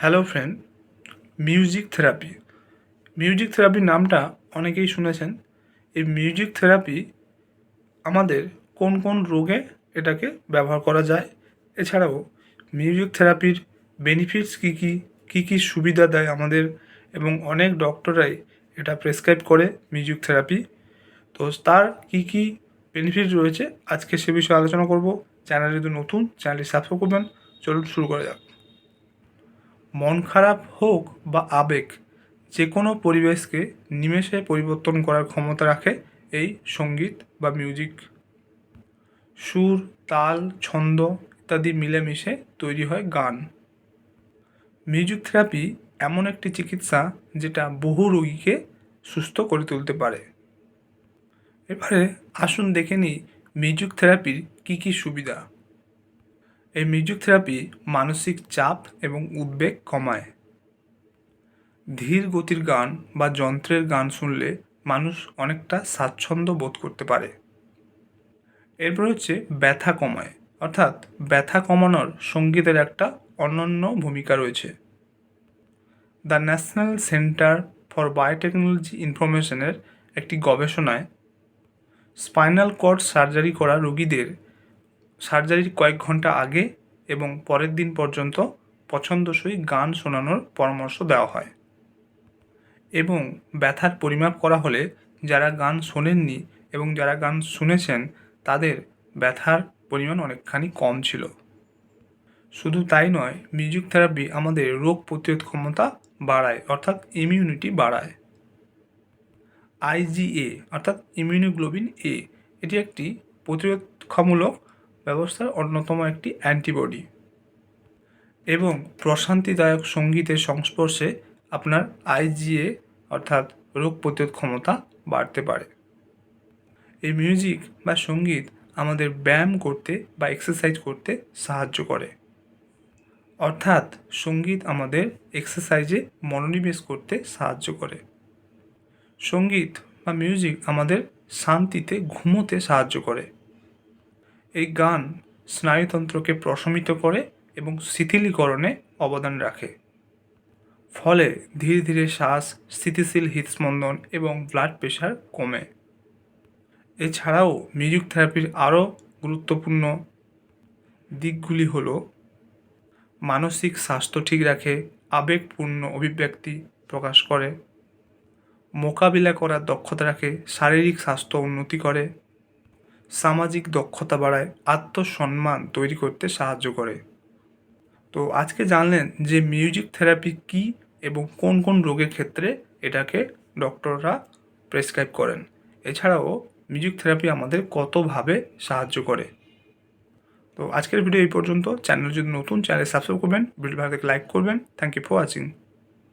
Hello friend, music therapy. Music থেরাপির নামটা অনেকেই শুনেছেন। এই মিউজিক থেরাপি আমাদের কোন কোন রোগে এটাকে ব্যবহার করা যায়? এছাড়াও মিউজিক থেরাপির বেনিফিটস কী কী কী কী সুবিধা দেয় আমাদের এবং অনেক ডক্টরাই এটা প্রেসক্রাইব করে মিউজিক থেরাপি। তো তার কী কী বেনিফিট রয়েছে? আজকে সে বিষয়ে আলোচনা করব। চ্যানেল যদি নতুন, চ্যানেলটি সাবস্ক্রাইব করবেন। চলুন শুরু করা যাক। মন খারাপ হোক বা আবেগ যে কোনো পরিবেশকে নিমেষে পরিবর্তন করার ক্ষমতা রাখে এই সংগীত বা মিউজিক। সুর, তাল, ছন্দ ইত্যাদি মিলেমিশে তৈরি হয় গান। মিউজিক থেরাপি এমন একটি চিকিৎসা যেটা বহু রোগীকে সুস্থ করে তুলতে পারে। এবারে আসুন দেখে নিই মিউজিক থেরাপির কী কী সুবিধা। এই মিউজিক থেরাপি মানসিক চাপ এবং উদ্বেগ কমায়। ধীর গতির গান বা যন্ত্রের গান শুনলে মানুষ অনেকটা স্বাচ্ছন্দ্য বোধ করতে পারে। এরপর হচ্ছে ব্যথা কমায়, অর্থাৎ ব্যথা কমানোর সঙ্গীতের একটা অনন্য ভূমিকা রয়েছে। The national centre for biotechnology ইনফরমেশনের একটি গবেষণায় স্পাইনাল কর্ড সার্জারি করা রোগীদের সার্জারির কয়েক ঘণ্টা আগে এবং পরের দিন পর্যন্ত পছন্দসই গান শোনানোর পরামর্শ দেওয়া হয়। এবং ব্যথার পরিমাপ করা হলে যারা গান শোনেননি এবং যারা গান শুনেছেন, তাদের ব্যথার পরিমাণ অনেকখানি কম ছিল। শুধু তাই নয়, মিউজিক থেরাপি আমাদের রোগ প্রতিরোধ ক্ষমতা বাড়ায়, অর্থাৎ ইমিউনিটি বাড়ায়। আইজিএ অর্থাৎ ইমিউনোগ্লোবিন এ এটি একটি প্রতিরক্ষামূলক ব্যবস্থার অন্যতম একটি অ্যান্টিবডি। এবং প্রশান্তিদায়ক সঙ্গীতের সংস্পর্শে আপনার আইজিএ অর্থাৎ রোগ প্রতিরোধ ক্ষমতা বাড়তে পারে। এই মিউজিক বা সংগীত আমাদের ব্যায়াম করতে বা এক্সারসাইজ করতে সাহায্য করে। অর্থাৎ সংগীত আমাদের এক্সারসাইজে মনোনিবেশ করতে সাহায্য করে। সংগীত বা মিউজিক আমাদের শান্তিতে ঘুমোতে সাহায্য করে। এই গান স্নায়ুতন্ত্রকে প্রশমিত করে এবং শিথিলীকরণে অবদান রাখে। ফলে ধীরে ধীরে শ্বাস, স্থিতিশীল হৃদস্পন্দন এবং ব্লাড প্রেশার কমে। এছাড়াও মিউজিক থেরাপির আরও গুরুত্বপূর্ণ দিকগুলি হল মানসিক স্বাস্থ্য ঠিক রাখে, আবেগপূর্ণ অভিব্যক্তি প্রকাশ করে, মোকাবিলা করার দক্ষতা রাখে, শারীরিক স্বাস্থ্য উন্নতি করে সামাজিক দক্ষতা বাড়ায় আত্মসম্মান তৈরি করতে সাহায্য করে। তো আজকে জানলেন যে মিউজিক থেরাপি কী এবং কোন কোন রোগের ক্ষেত্রে এটাকে ডক্টররা প্রেসক্রাইব করেন। এছাড়াও মিউজিক থেরাপি আমাদের কতভাবে সাহায্য করে। তো আজকের ভিডিও এই পর্যন্ত। চ্যানেল যদি নতুন, চ্যানেল সাবস্ক্রাইব করবেন ভিডিও ভালো লাইক করবেন। Thank you for watching